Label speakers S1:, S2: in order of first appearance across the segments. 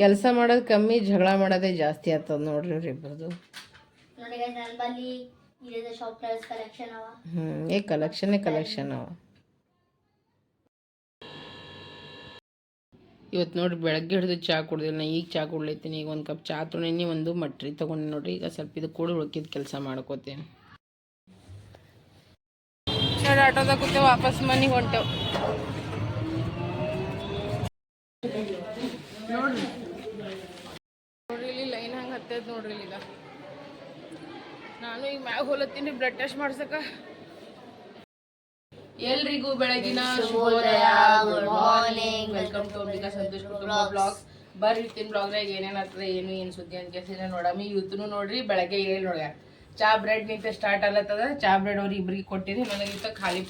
S1: ಕೆಲಸ ಮಾಡೋದು ಕಮ್ಮಿ ಜಗಳ ಮಾಡೋದೇ ಜಾಸ್ತಿ ಆಗ್ತದ ನೋಡ್ರಿ ಇವ್ರಿಬ್ರದ್ದು
S2: ನೋಡಿ guys, ನನ್ ಬಲ್ಲಿ ಇಲ್ಲಿದೆ ಶಾಪ್ ಕ್ಲರ್ಸ್ ಕಲೆಕ್ಷನ್ ಅವ.
S1: ಹ್ಞೂ ಏ ಕಲೆಕ್ಷನ್ನೇ ಕಲೆಕ್ಷನ್ ಅವ. ಇವತ್ತು ನೋಡ್ರಿ ಬೆಳಗ್ಗೆ ಹಿಡಿದು ಚಹಾ ಕುಡ್ದಿಲ್ಲ ನಾ ಈಗ ಚಹಾ ಕುಡ್ಲೈತೀನಿ ಈಗ ಒಂದು ಕಪ್ ಚಹಾ ತೊಗೊಂಡಿನಿ ಒಂದು ಮಟ್ರಿ ತೊಗೊಂಡು ನೋಡ್ರಿ ಈಗ ಸ್ವಲ್ಪ ಇದು ಕೂಡ ಉಳ್ಕಿದ ಕೆಲಸ ಮಾಡ್ಕೋತೀನಿ. ಆಟೋದಾಗ ಕೂತೆ ವಾಪಸ್ ಮನೆಗೆ ಹೊಂಟೇವು. ನೋಡ್ರಿ ಈಗ. ನಾನು ಈಗ ಮ್ಯಾಗ ಹೋಲತ್ತೀನಿ ಬ್ಲಡ್ ಟೆಸ್ಟ್ ಮಾಡ್ಸಕ. ಎಲ್ರಿಗೂ ಬೆಳಗಿನ ಶುಭೋದಯ good morning welcome to Ambika Santosh ಕುಟುಂಬ ಬ್ಲಾಗ್ ಬರ್ರಿ ಬ್ಲಾಗ್ನಾಗ ಏನೇನು ಆಗ್ತದೆ, ಏನು ಏನು ಸುದ್ದಿ ಅಂತ ಕೇಳ್ತೀನಿ. ನೋಡಮ್ಮಿ ಇವತ್ತು ನೋಡ್ರಿ, ಬೆಳಗ್ಗೆ ಏಳು ನೋಡ್ಯ ಚಾ ಬ್ರೆಡ್ ನಿಂತ ಸ್ಟಾರ್ಟ್ ಆಗತ್ತದ ಚಾ ಬ್ರೆಡ್ ಅವ್ರು ಇಬ್ರಿಗೆ ಕೊಟ್ಟಿರಿ ನನಗೆ ಇತ್ತ ಖಾಲಿ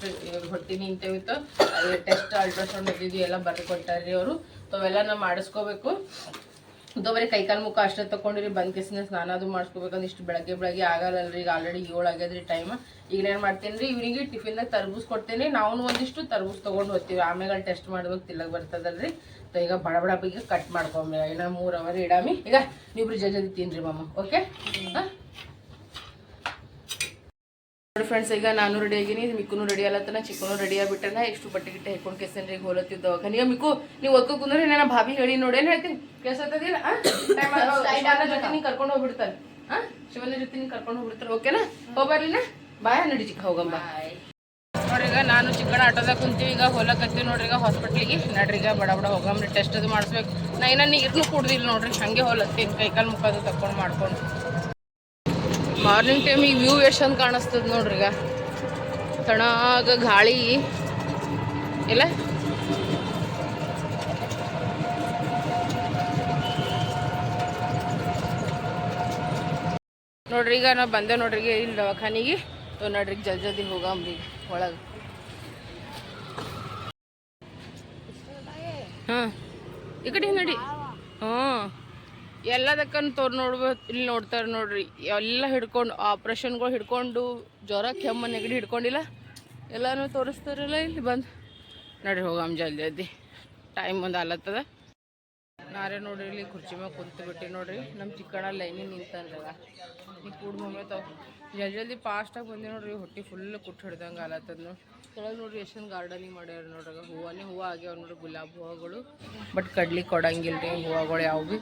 S1: ಹೊಟ್ಟಿ ನಿಂತ ಇವತ್ತು ಟೆಸ್ಟ್ ಅಲ್ಟ್ರಾಸೌಂಡ್ ಇದ್ದಿದ್ದು ಎಲ್ಲ ಬರ್ಕೊಟ್ಟಾರ್ರಿ ಅವರು. ಅವೆಲ್ಲ ನಾವು ಮಾಡಿಸ್ಕೋಬೇಕು. ಇದು ಬರೀ ಕೈಕಾಲು ಮುಖ ಅಷ್ಟೇ ತಗೊಂಡಿರಿ ಬಂದ್ ಕೇಸಿನ ಸ್ನಾನ ಅದು ಮಾಡಿಸ್ಕೋಬೇಕಂದ್ರೆ ಇಷ್ಟು ಬೆಳಗ್ಗೆ ಬೆಳಗ್ಗೆ ಆಗಲ್ಲಲ್ರಿ ಈಗ ಆಲ್ರೆಡಿ ಏಳು ಆಗ್ಯದ್ರಿ ಟೈಮ್ ಈಗ ಏನು ಮಾಡ್ತೇನೆ ರೀ ಇವನಿಗೆ ಟಿಫಿನ್ದಾಗ ತರ್ಬೂಸ್ ಕೊಡ್ತೇನೆ. ನಾವು ಒಂದಿಷ್ಟು ತರ್ಬೂಸ್ ತೊಗೊಂಡು ಹೋಗ್ತೀವಿ. ಆಮೇಲೆ ಟೆಸ್ಟ್ ಮಾಡ್ಬೇಕು ತಿಲ್ಲಕ್ ಬರ್ತದಲ್ರಿ. ಸೊ ಈಗ ಬಡ ಬಡ ಬೀಗ ಕಟ್ ಮಾಡ್ಕೊಂಬ ಇನ್ನ ಮೂರು ಅವರ್ ಇಡಾಮಿ. ಈಗ ನೀವು ಜಲ್ದಿ ತಿನ್ರಿ ಮಮ್ಮ ಓಕೆ ಹಾಂ? ನೋಡಿ ಫ್ರೆಂಡ್ಸ್ ಈಗ ನಾನು ರೆಡಿ ಆಗಿನಿ. ಮಿಕ್ಕೂ ರೆಡಿ ಅಲ್ಲತ್ತನ ಚಿಕ್ಕನು ರೆಡಿ ಆಗ್ಬಿಟ್ಟನ. ಎಷ್ಟು ಬಟ್ಟೆ ಗಿಟ್ಟೆ ಹಾಕೊಂಡು ಕೆಸನ್ರಿಗೆ ಈಗ ಹೋಲತ್ತಿದ್ದವ ಖನಿಗ ಮಿಕ್ಕು ನೀವು ಒಕ್ಕ ಕುಂದ್ರೆ ನಾನು ಭಾಬಿ ಹೇಳಿ ನೋಡಿ ಏನು ಹೇಳ್ತೀನಿ ಕೆಸತ್ತದಿಲ್ಲ ಶಿವನ ಜೊತೆ ನೀನು ಕರ್ಕೊಂಡು ಹೋಗ್ಬಿಡ್ತಾನೆ. ಹಾ ಶಿವನ ಜೊತೆ ನೀನು ಕರ್ಕೊಂಡು ಹೋಗ್ಬಿಡ್ತಾರೆ ಓಕೆನಾ ಹೋಗ್ಬರ್ಲಿನ ಬಾಯ ನಡಿ ಚಿಕ್ಕ ಹೋಗಮ್ಮ ನೋಡ್ರಿ ಈಗ ನಾನು ಚಿಕ್ಕಣ ಆಟೋದಾಗ ಕುಂತೀವಿ ಈಗ ಹೋಲಕತ್ತೀವಿ ನೋಡ್ರಿ ಈಗ ಹಾಸ್ಪಿಟ್ಲಿಗೆ ನಡ್ರಿ ಈಗ ಬಡ ಬಡ ಹೋಗಮ್ರಿ ಟೆಸ್ಟ್ ಅದು ಮಾಡಿಸ್ಬೇಕು. ನಾ ಇನ್ನ ನೀರ್ನು ಕುಡ್ದಿಲ್ಲ ನೋಡ್ರಿ ಹಂಗೆ ಹೊಲತ್ತೀನಿ. ಕೈಕಾಲು ಮುಖ ಅದು ತಕೊಂಡು ಮಾಡ್ಕೊಂಡು. ಮಾರ್ನಿಂಗ್ ಟೈಮ್ ಈ ವ್ಯೂ ಎಷ್ಟು ಚಂದ ಕಾಣಿಸ್ತದ ನೋಡ್ರಿ ಈಗ. ತಣಾಗ ಗಾಳಿ. ಇಲ್ಲ? ನೋಡ್ರಿ ಈಗ ನಾ ಬಂದೆ ನೋಡ್ರಿ ಈಗ ಇಲ್ಲಿ ದವಾಖಾನಿಗೆ. ತೋ ನೋಡ್ರಿ ಈಗ ಜಲ್ದಿ ಜಲ್ದಿ ಹೋಗಂಬ್ರಿ ಒಳಗೆ. ಹಾಂ ಈ ಕಡೆ ನಡಿ. ಹಾಂ ಎಲ್ಲದಕ್ಕನ್ನು ತೋರ್ ನೋಡ್ಬೋದು ಇಲ್ಲಿ ನೋಡ್ತಾರೆ ನೋಡ್ರಿ. ಎಲ್ಲ ಹಿಡ್ಕೊಂಡು, ಆಪ್ರೇಷನ್ಗಳು ಹಿಡ್ಕೊಂಡು, ಜ್ವರ, ಕೆಮ್ಮ, ನೆಗಡಿ ಹಿಡ್ಕೊಂಡಿಲ್ಲ. ಎಲ್ಲನೂ ತೋರಿಸ್ತಾರಲ್ಲ ಇಲ್ಲಿ ಬಂದು. ನಡ್ರಿ ಹೋಗಾಮ್ ಜಲ್ದಿ ಜಲ್ದಿ. ಟೈಮ್ ಒಂದು ಅಲ್ಲತ್ತದ ನಾರೇ ನೋಡ್ರಿ, ಇಲ್ಲಿ ಕುರ್ಚಿ ಮ್ಯಾಗ ಕುಂತು ಬಿಟ್ಟು ನೋಡ್ರಿ. ನಮ್ಮ ಚಿಕ್ಕಣ ಲೈನಿ ನಿಂತಂದ್ರಲ್ಲ ನೀ ಕೂಡ ತಾವ್ ಜಲ್ದಿ ಜಲ್ದಿ ಫಾಸ್ಟಾಗಿ ಬಂದಿ ನೋಡ್ರಿ. ಹೊಟ್ಟೆ ಫುಲ್ ಕುಟ್ಟು ಹಿಡ್ದಂಗೆ ಆಲತ್ತದ ನೋಡಿ ಕೆಳಗೆ ನೋಡ್ರಿ ಎಷ್ಟೊಂದು ಗಾರ್ಡನಿಂಗ್ ಮಾಡ್ಯಾರ ನೋಡ್ರಾಗ ಹೂವನೇ ಹೂವು ಆಗ್ಯಾವ ನೋಡ್ರಿ, ಗುಲಾಬ್ ಹೂವುಗಳು. ಬಟ್ ಕಡ್ಲಿ ಕೊಡಂಗಿಲ್ಲ ರೀ ಹೂವುಗಳು ಯಾವ ಭೀ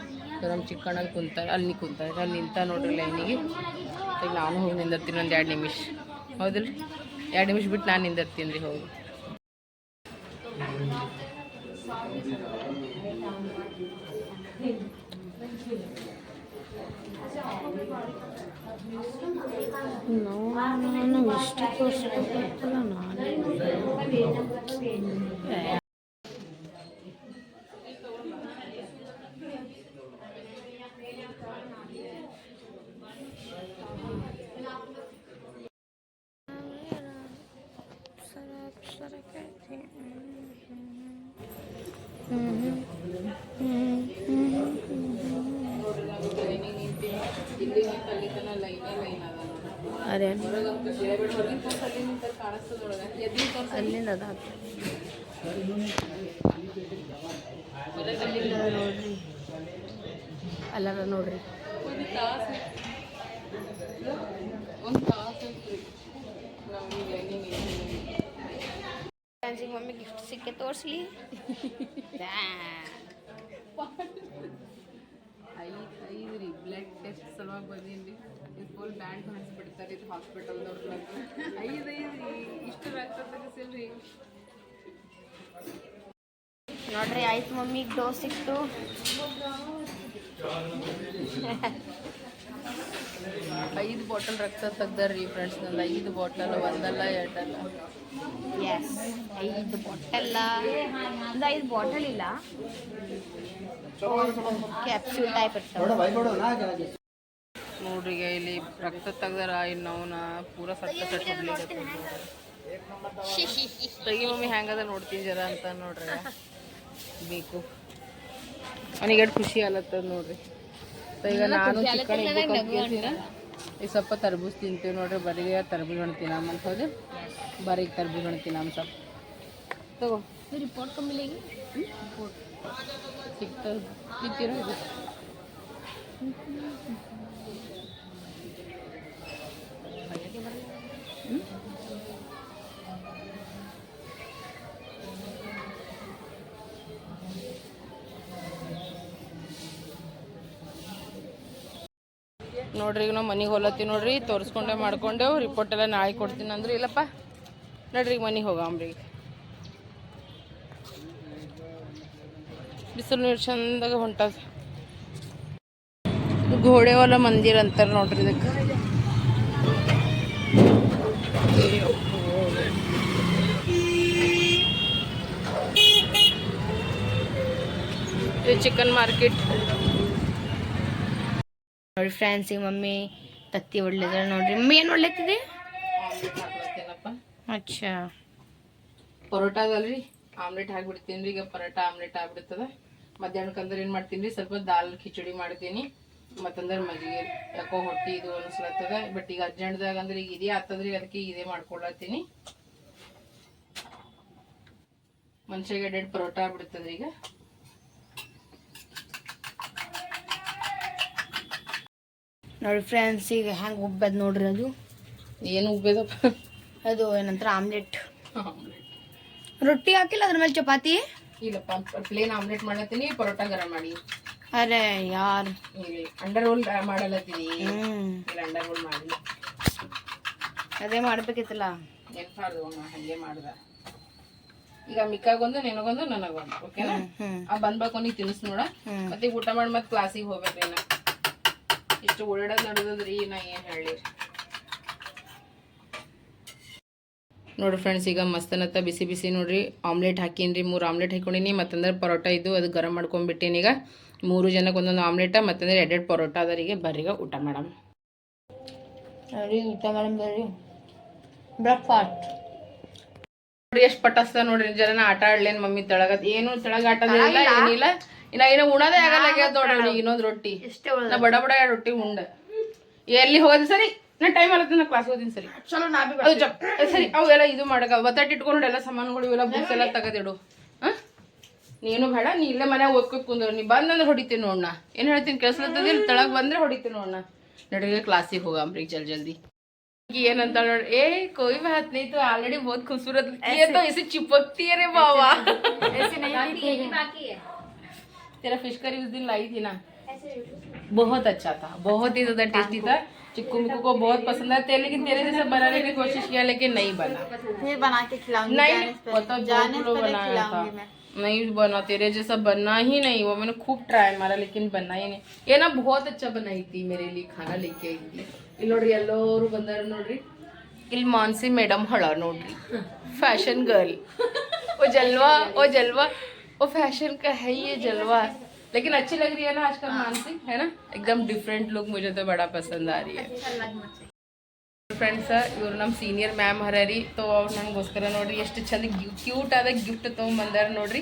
S1: ನಮ್ಮ ಚಿಕ್ಕಣ್ಣಲ್ಲಿ ಕುಂತಾರೆ, ಅಲ್ಲಿ ಕುಂತಾರೆ, ಅಲ್ಲಿ ನಿಂತ ನೋಡ್ರಿ ಲೈನಿಗೆ. ಈಗ ನಾನು ಹೋಗಿ ನಿಂದಿರ್ತೀನಿ ಒಂದು ಎರಡು ನಿಮಿಷ. ಹೌದಿಲ್ಲ ಎರಡು ನಿಮಿಷ ಬಿಟ್ಟು ನಾನು ನಿಂದಿರ್ತೀನಿ ರೀ ಹೋಗಿ ನಾನು ಇಷ್ಟಕ್ಕೋಸ್ಕರ Hindi niya palitan na line na line na lang. ಅದೇ ಅಲ್ಲಿಂದ ಅದ ನೋಡ್ರಿ. ಅಲ್ಲಾರ ನೋಡ್ರಿ
S2: ಮಮ್ಮಿ ಗಿಫ್ಟ್ ಸಿಕ್ಕೆ ತೋರಿಸ್ಲಿ.
S1: ಐದು ಐದು ರೀ ಬ್ಲಡ್ ಟೆಸ್ಟ್ ಸಲುವಾಗಿ ಬಂದೀನಿ ರೀ ಇದು ಫುಲ್ ಬ್ಯಾಂಡ್ ಮಾಡಿಸ್ಬಿಡ್ತಾರೆ ಇದು ಹಾಸ್ಪಿಟಲ್ದವ್ರು ಐದು ಐದು ರೀ ಇಷ್ಟು ರಕ್ತ
S2: ನೋಡ್ರಿ ಆಯ್ತು ಮಮ್ಮಿಗೆ ಡೋಸ್ ಸಿಕ್ತು
S1: ಐದು ಬಾಟಲ್ ರಕ್ತ ತೆಗ್ದಾರ್ರಿ ಫ್ರೆಂಡ್ಸ್ ನಂದು. ಐದು ಬಾಟಲ್ ಒಂದಲ್ಲ ಎರಡಲ್ಲ.
S2: ಎಸ್ ಐದು ಬಾಟಲ್ಲ ಒಂದು ಐದು ಬಾಟಲ್ ಇಲ್ಲ. ಕ್ಯಾಪ್ಸೂಲ್ ಟೈಪ್ ಇರ್ತಾವೆ.
S1: ನೋಡ್ರಿ ಈಗ ಇಲ್ಲಿ ರಕ್ತ ತೆಗ್ದಾರ ಇನ್ನು ಅವನ ಪೂರ ಸತ್ತ ಸಟ್ ತೆಗಿ ಮಮ್ಮಿ ಹೆಂಗದ ನೋಡ್ತೀನಿ ಜರ ಅಂತ ನೋಡ್ರಿ. ಬೇಕು. ಅವನಿಗೆ ಎಷ್ಟು ಖುಷಿ ಆಲತ್ತದ ನೋಡ್ರಿ. ಸೊ ಈಗ ನಾನು ಚಿಕನ್ ಈ ಸ್ವಲ್ಪ ತರ್ಬೂಸ್ ತಿಂತೀವಿ ನೋಡ್ರಿ ಬರೀ ತರಬೂಜ್ ಹಣ್ಣು ತಿನ್ನಮ್ಮ ಅಂತ ಹೋದ್ರೆ ಬರೀ ತರಬೂಜ್ ಹಣ್ಣು ನಮ್ಮ ಸ್ವಲ್ಪ. ತಗೋ.
S2: ರಿಪೋರ್ಟ್ ಕಮ್ಮಿ
S1: ಸಿಗ್ತದೆ. ನೋಡ್ರಿ, ಈಗ ನಾವು ಮನೆಗೆ ಹೋಲತ್ತೀವಿ ನೋಡ್ರಿ, ತೋರಿಸ್ಕೊಂಡೆ ಮಾಡ್ಕೊಂಡೆವು ರಿಪೋರ್ಟ್ ಎಲ್ಲ ನಾಳೆ ಕೊಡ್ತೀನಿ ಅಂದ್ರೆ, ಇಲ್ಲಪ್ಪ? ನೋಡ್ರಿ, ಈಗ ಮನೆಗೆ ಹೋಗಾಮ್ರಿ ಈಗ ಬಿಸಿಲು ನೀರು ಚಂದಾಗ ಹೊಂಟದ. ಘೋಡೆವಾಲ ಮಂದಿರ ಅಂತಾರೆ ನೋಡ್ರಿ ಇದಕ್ಕೆ. ಇದು ಚಿಕನ್ ಮಾರ್ಕೆಟ್
S2: ನೋಡಿ ಫ್ರೆಂಡ್ಸ್ ಈಗ ಮಮ್ಮಿ, ತತ್ತಿ ಒಳ್ಳೆದ ನೋಡ್ರಿ. ಮಮ್ಮಿ ಏನು ಒಳ್ಳೆತಿದೆ ಅಚ್ಚಾ.
S1: ಪರೋಟ ಅದಲ್ರಿ ಆಮ್ಲೆಟ್ ಹಾಕ್ಬಿಡ್ತೀನಿ ರೀ. ಈಗ ಪರೋಟ ಆಮ್ಲೆಟ್ ಆಗ್ಬಿಡ್ತದ. ಮಧ್ಯಾಹ್ನಕ್ಕೆ ಅಂದ್ರೆ ಏನು ಮಾಡ್ತೀನಿ ರೀ? ಸ್ವಲ್ಪ ದಾಲ್ ಖಿಚಡಿ ಮಾಡ್ತೀನಿ. ಮತ್ತಂದ್ರೆ ಮಜ್ಜಿಗೆ ಯಾಕೋ ಹೊಟ್ಟಿ ಇದು ಅನಿಸ್ಲತ್ತದ ಬಟ್ ಈಗ ಅರ್ಜೆಂಟ್ದಾಗ ಅಂದ್ರೆ ಈಗ ಇದೇ ಆಗ್ತದ್ರಿ ಅದಕ್ಕೆ ಇದೇ ಮಾಡ್ಕೊಳತ್ತೀನಿ. ಮನುಷ್ಯಗೆ ಎರಡೆರಡು ಪರೋಟ ಬಿಡ್ತದ್ರಿ ಈಗ.
S2: ನೋಡಿ ಫ್ರೆಂಡ್ಸ್ ಈಗ ಹೆಂಗೆ ಉಬ್ಬದ್ ನೋಡ್ರಿ ಅದು?
S1: ಏನು ಉಬ್ಬೇದಪ್ಪ?
S2: ಅದು ಏನಂತಾರ ಆಮ್ಲೆಟ್ ರೊಟ್ಟಿ ಹಾಕಿಲ್ಲ ಅದ್ರ ಮೇಲೆ ಚಪಾತಿ?
S1: ಇಲ್ಲಪ್ಪ ಪ್ಲೇನ್ ಆಮ್ಲೆಟ್ ಮಾಡತ್ತೀನಿ ಪರೋಟ ಗರಂ ಮಾಡಿ.
S2: ಅರೆ ಯಾರ್?
S1: ಅಂಡರ್ ರೋಲ್ ಮಾಡಲತ್ತೀನಿ. ಅಂಡರ್ ರೋಲ್ ಮಾಡಿ
S2: ಅದೇ ಮಾಡ್ಬೇಕಿತ್ತಲ್ಲ?
S1: ನೆನ್ಪಾರ್ದು ಹಂಗೆ ಮಾಡ್ದ. ಈಗ ಮಿಕ್ಕಾಗೊಂದು ನಿನಗೊಂದು ನನಗೊಂದು ಓಕೆನಾ? ಆ ಬಂದ್ಬೇಕು ನೀ ತಿನ್ಸ್ ನೋಡ. ಮತ್ತೆ ಊಟ ಮಾಡಿ ಮತ್ತೆ ಕ್ಲಾಸಿಗೆ ಹೋಗ್ಬೇಕೇನ ಇಷ್ಟು ಓಡಾಡೋದು ನಡೆದದ್ರಿ ನಾ ಏನು ಹೇಳಿ. ನೋಡ್ರಿ ಫ್ರೆಂಡ್ಸ್ ಈಗ ಮಸ್ತನತ್ತ ಬಿಸಿ ಬಿಸಿ ನೋಡ್ರಿ. ಆಮ್ಲೆಟ್ ಹಾಕೀನಿ ಮೂರು ಆಮ್ಲೆಟ್ ಹಾಕೊಂಡಿನಿ. ಮತ್ತಂದ್ರೆ ಪರೋಟ ಇದ್ದು ಅದು ಗರಂ ಮಾಡ್ಕೊಂಡ್ಬಿಟ್ಟೀನಿ ಈಗ. ಮೂರು ಜನಕ್ಕೆ ಒಂದೊಂದು ಆಮ್ಲೆಟ ಮತ್ತಂದ್ರೆ ಎರಡೆರಡು ಪರೋಟ ಅದರಿಗೆ ಬರ್ರಿಗ ಊಟ ಮೇಡಮ್.
S2: ನೋಡಿ ಊಟ ಮೇಡಮ್ ಬರ್ರಿ. ಬ್ರೇಕ್ಫಾಸ್ಟ್
S1: ನೋಡ್ರಿ ಎಷ್ಟು ಪಟಾಸ್ತ ನೋಡ್ರಿ ಜನ ಆಟ ಆಡ್ಲೇನ್ ಮಮ್ಮಿ ತೆಳಗ ಏನು ತೆಳಗ ಆಟ ಆಡೋದಿಲ್ಲ ಏನಿಲ್ಲ. ಇನ್ನ ಏನೋ ಉಣದೇ ಆಗಲ್ಲ ನೋಡ್ರಿ ಇನ್ನೊಂದು ರೊಟ್ಟಿ. ನಾ ಬಡ ಬಡ ರೊಟ್ಟಿ ಉಂಡ. ಎಲ್ಲಿ ಹೋಗೋದು ಸರಿ? ನಾ ಟೈಮ್ ಆಗತ್ತೆ ನಾ ಕ್ಲಾಸ್ ಹೋದಿನಿ ಸರಿ.
S2: ಚಲೋ ನಾ
S1: ಸರಿ ಅವೆಲ್ಲ ಇದು ಮಾಡಕ ಒತ್ತಾಟ ಇಟ್ಕೊಂಡು ಎಲ್ಲ ಸಾಮಾನುಗಳು ಇವೆಲ್ಲ ಬುಕ್ಸ್ ಎಲ್ಲ ತಗದಿಡು. ಹಾ? ನೀನು ಬೇಡ ನೀ ಇಲ್ಲೇ ಮನ್ಯಾಗ ಓದ್ಕೊತ್ ಕುಂದ್ರು ನೀ ಬಂದಂದ್ರೆ ಹೊಡಿತೀನಿ ನೋಡ್ನ ಏನ್ ಹೇಳ್ತೀನಿ ಕೆಲ್ಸಲತ್ತದ ಇಲ್ಲಿ ತೆಳಗ್ ಬಂದ್ರೆ ಹೊಡಿತೀನಿ ನೋಡ್ನ ನಡಿಗೆ ಕ್ಲಾಸಿಗೆ ಹೋಗಂಬ್ರಿ ಜಲ್ ಜಲ್ದಿ ಈಗ ಏನಂತ ನೋಡಿ ಏ कोई बात नहीं तो ऑलरेडी बहुत खूबसूरत ये तो इसे चिपकती है रे बाबा तेरा फिश करी उस दिन लाई थी ना बहुत अच्छा था बहुत ही ज्यादा टेस्टी था चिक्कू मिक्कू को बहुत पसंद है तेरे लेकिन तेरे जैसा बनाने की कोशिश किया लेकिन नहीं बना
S2: फिर बना के खिलाऊंगी
S1: नहीं वो तो जाने बनाया था नहीं बना तेरे जैसा बनना ही नहीं वो मैंने खूब ट्राई मारा लेकिन बनना ही नहीं ये ना बहुत अच्छा बनाई थी मेरे लिए खाना लेके आई थी ಇಲ್ಲಿ ನೋಡ್ರಿ ಎಲ್ಲರೂ ಬಂದಾರ ನೋಡ್ರಿ ಇಲ್ಲಿ ಮಾನ್ಸಿ ಮೇಡಮ್ ಹಳ ನೋಡ್ರಿ ಫ್ಯಾಷನ್ गर्ल वो जलवा वो जलवा वो फैशन का है ये जलवा लेकिन अच्छी लग रही है ना आजकल मानसी है ना एकदम डिफरेंट लुक मुझे तो बड़ा पसंद आ रही है ಫ್ರೆಂಡ್ಸ್ ಇವರು ನಮ್ಮ ಸೀನಿಯರ್ ಮ್ಯಾಮ್ ಹರರಿ ತೋ ಅವ್ರು ನನಗೋಸ್ಕರ ನೋಡ್ರಿ ಎಷ್ಟು ಚಂದ ಕ್ಯೂಟ್ ಆದ ಗಿಫ್ಟ್ ತೊಗೊಂಬಂದಾರ ನೋಡ್ರಿ.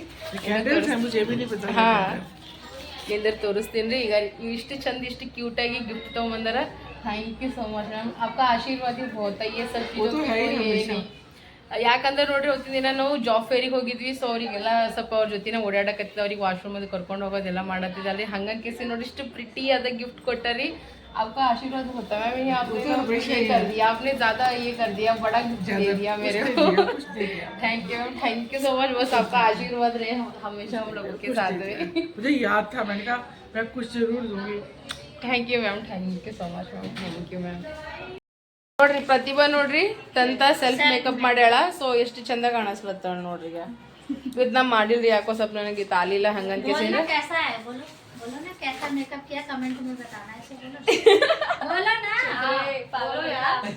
S1: ಹಾಂ. ಎಲ್ಲರು ತೋರಿಸ್ತೀನಿ ರೀ ಈಗ ಇಷ್ಟು ಚಂದ ಇಷ್ಟು ಆಗಿ gift ತೊಗೊಂಬಂದಾರ. Thank you so much ma'am ಅಪ್ಪ ಆಶೀರ್ವಾದ ಹೋತಯ್ಯ ಸರ್ ಯಾಕಂದ್ರೆ ನೋಡ್ರಿ ಹೊತ್ತಿನ ದಿನ ನಾವು ಜಾಬ್ ಫೇರಿಗೆ ಹೋಗಿದ್ವಿ. ಸೊ ಅವರಿಗೆಲ್ಲ ಸ್ವಲ್ಪ ಅವ್ರ ಜೊತೆ ನಾವು ಓಡಾಡಕತ್ತಿದ್ದ ಅವ್ರಿಗೆ ಅದು ಕರ್ಕೊಂಡು ಹೋಗೋದೆಲ್ಲ ಮಾಡತ್ತಿದ್ದ ಅಲ್ಲಿ ಕೇಸಿ ನೋಡಿ ಇಷ್ಟು ಪ್ರಿಟಿ ಆದ ಗಿಫ್ಟ್ ಕೊಟ್ಟರಿ. आपका आशीर्वाद होता है मैंने आपने ये कर दिया आपने ज्यादा ये कर दिया बड़ा गिफ्ट दे दिया मेरे को thank you thank you so much बस आपका आशीर्वाद रहे हमेशा हम लोगों के साथ में
S3: मुझे याद था मैंने कहा मैं कुछ जरूर दूंगी
S1: thank you ma'am thank you so much ma'am thank you ma'am ನೋಡ್ರಿ ಪ್ರತಿಭಾ ನೋಡ್ರಿ ತಂತ ಸೆಲ್ಫ್ ಮೇಕಪ್ ಮಾಡ್ಯಾಳ ಸೊ ಎಷ್ಟು ಚಂದ ಕಾಣಿಸ್ಲತ್ತಾಳ ನೋಡ್ರಿ ಈಗ ಇವತ್ತು ನಾ ಮಾಡಿಲ್ರಿ ಯಾಕೋ ಸ್ವಲ್ಪ ನನಗೆ ತಾಲಿಲ್ಲ ಹಂಗಂತ ಕೇಸಿಂದ
S2: कैसा है बोलो ना कैसा मेकअप किया कमेंट में बताना है बोलो बोलो ना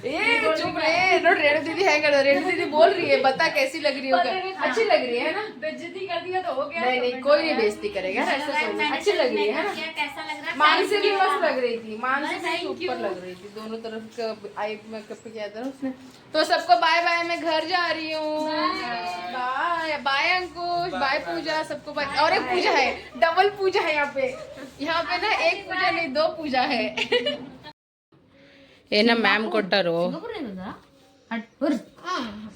S1: ए चुप रे नोट रेणु दीदी है कर रेणु दीदी बोल रही है बता कैसी लग रही हो अच्छी लग रही है ना
S2: बेइज्जती कर दिया तो हो गया
S1: नहीं नहीं कोई नहीं बेइज्जती करेगा ऐसा कोई नहीं अच्छी लग रही है ना
S2: क्या कैसा लग रहा
S1: मानसी भी मस्त लग रही थी मानसी भी सुपर लग रही थी दोनों तरफ का आई मेकअप किया था ना उसने तो सबको बाय बाय मैं घर जा रही हूँ bye bye Ankush bye Pooja सबको बाय और एक पूजा है डबल पूजा है यहाँ पे यहाँ पे ना एक पूजा नहीं दो पूजा है ಏನ ಮ್ಯಾಮ್ ಕೊಟ್ಟರು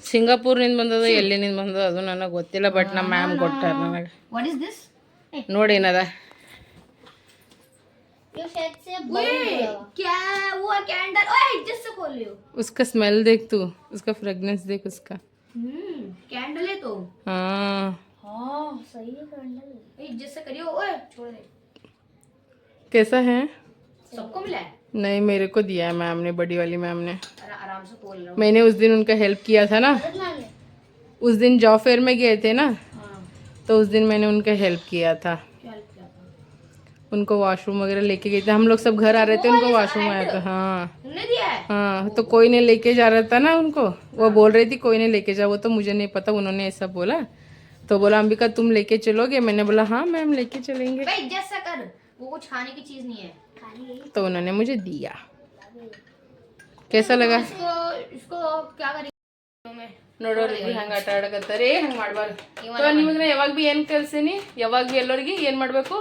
S1: ಸಿಂಗಾಪುರ್ನಿಂದ ಬಂದದ ಎಲ್ಲಿನಿಂದ ಬಂದದ ಅದು ನನಗೆ ಗೊತ್ತಿಲ್ಲ ಬಟ್ ನಮ್ಮ ಮ್ಯಾಮ್ ಕೊಟ್ಟಾರ ನನಗೆ
S2: व्हाट इज दिस
S1: ನೋಡಿ ಏನದ
S2: ये शायद से बल्ब क्या वो कैंडल ओए जस्ट से खोल लियो
S1: उसका स्मेल देख तू उसका फ्रेगनेंस देख उसका
S2: हम्म कैंडल है तो
S1: हाँ
S2: हाँ सही है कैंडल ए जस्ट से करियो ओए छोड़ दे
S1: कैसा है
S2: सबको मिला है
S1: नहीं मेरे को दिया है मैम ने बड़ी वाली मैम ने।
S2: आराम से खोल लो
S1: मैंने उस दिन उनका हेल्प किया था ना। उस दिन जॉब फेयर में गए थे ना
S2: हाँ।
S1: तो उस दिन मैंने उनका हेल्प किया था। उनको वॉशरूम वगैरह लेके गए थे। हम लोग सब घर आ रहे थे उनको वॉशरूम आया था हाँ।
S2: है?
S1: हाँ तो कोई ने लेके जा रहा था ना उनको। वो बोल रही थी कोई ने लेके जा। वो तो मुझे नहीं पता उन्होंने ऐसा बोला। तो बोला अंबिका तुम लेके चलोगे? मैंने बोला हाँ मैम लेके चलेंगे।
S2: भाई जैसा कर। वो कुछ खाने की चीज नहीं है
S1: तो उन्होंने मुझे दिया कैसा लगा
S2: इसको इसको क्या करेंगे
S1: ನೋಡೋರಿ ಹಂಗ ಆಟ ಆಡಕತ್ತಾರಿ ಹಂಗ ಮಾಡ್ಬಾರ್ದು ಸೊ ನಿಮಗೆ ಯಾವಾಗ ಬಿ ಏನ್ ಕಲ್ಸಿನಿ ಯಾವಾಗ ಬಿ ಎಲ್ಲರಿಗೆ ಏನ್ ಮಾಡ್ಬೇಕು